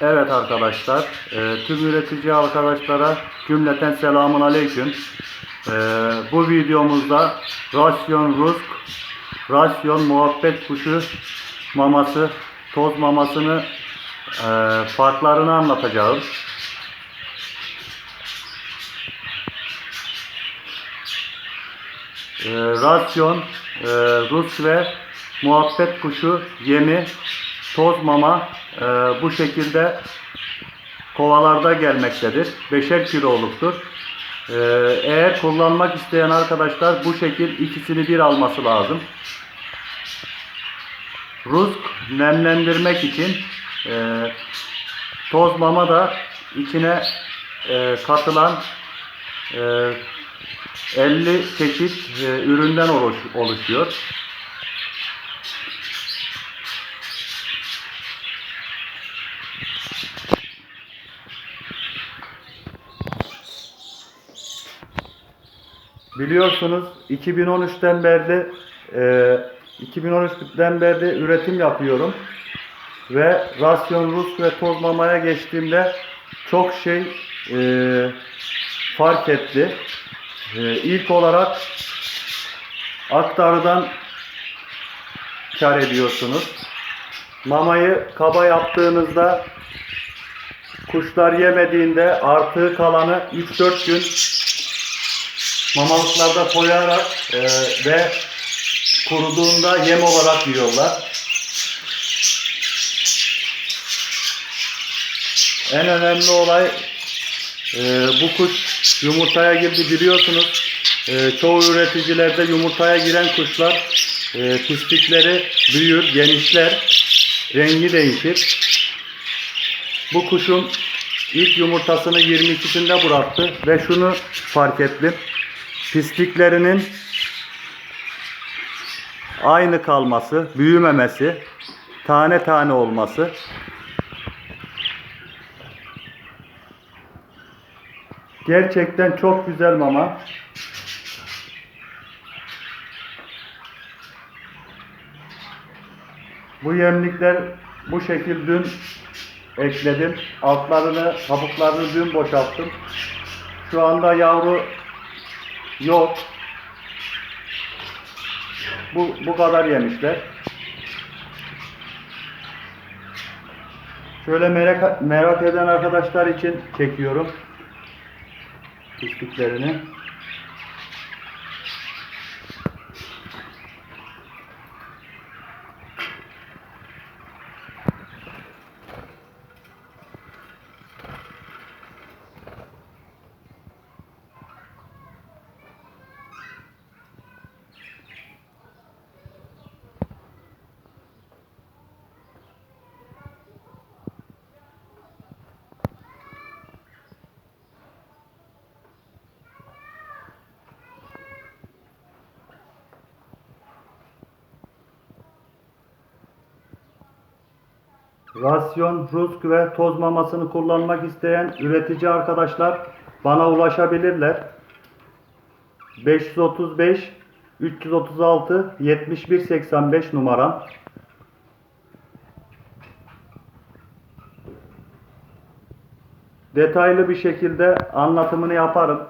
Evet arkadaşlar, e, tüm üretici arkadaşlara cümleten selamun aleyküm. E, bu videomuzda rasyon rusk, rasyon muhabbet kuşu maması, toz mamasını e, farklarını anlatacağım. E, rasyon, e, Rus ve muhabbet kuşu yemi, toz mama e, bu şekilde kovalarda gelmektedir. Beşer kiloluktur. E, eğer kullanmak isteyen arkadaşlar bu şekil ikisini bir alması lazım. Rusk nemlendirmek için e, toz mama da içine e, katılan e, 50 çeşit e, üründen oluş- oluşuyor. Biliyorsunuz 2013'ten beri e, 2013'ten beri üretim yapıyorum ve rasyon Rus ve toz mamaya geçtiğimde çok şey e, fark etti. E, ilk olarak aktarıdan kar ediyorsunuz. Mamayı kaba yaptığınızda kuşlar yemediğinde artığı kalanı 3-4 gün mamalıklarda koyarak e, ve kuruduğunda yem olarak yiyorlar. En önemli olay e, bu kuş yumurtaya girdi biliyorsunuz. E, çoğu üreticilerde yumurtaya giren kuşlar e, pislikleri büyür, genişler, rengi değişir. Bu kuşun ilk yumurtasını 22'sinde bıraktı ve şunu fark ettim. Pisliklerinin aynı kalması, büyümemesi, tane tane olması. Gerçekten çok güzel mama. Bu yemlikler bu şekil dün ekledim. Altlarını, kabuklarını dün boşalttım. Şu anda yavru yok. Bu, bu kadar yemişler. Şöyle merak, merak eden arkadaşlar için çekiyorum. Pisliklerini. Rasyon, rusk ve toz mamasını kullanmak isteyen üretici arkadaşlar bana ulaşabilirler. 535 336 7185 numaram. Detaylı bir şekilde anlatımını yaparım.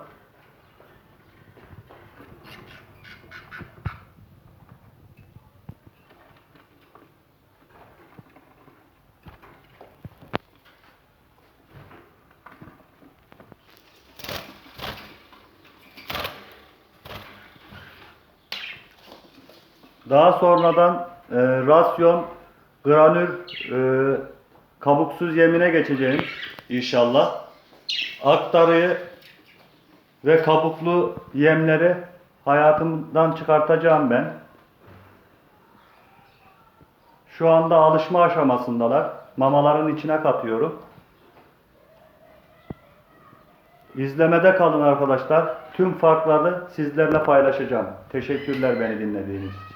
Daha sonradan e, rasyon, granül, e, kabuksuz yemine geçeceğim inşallah. Aktarıyı ve kabuklu yemleri hayatımdan çıkartacağım ben. Şu anda alışma aşamasındalar. Mamaların içine katıyorum. İzlemede kalın arkadaşlar. Tüm farkları sizlerle paylaşacağım. Teşekkürler beni dinlediğiniz için.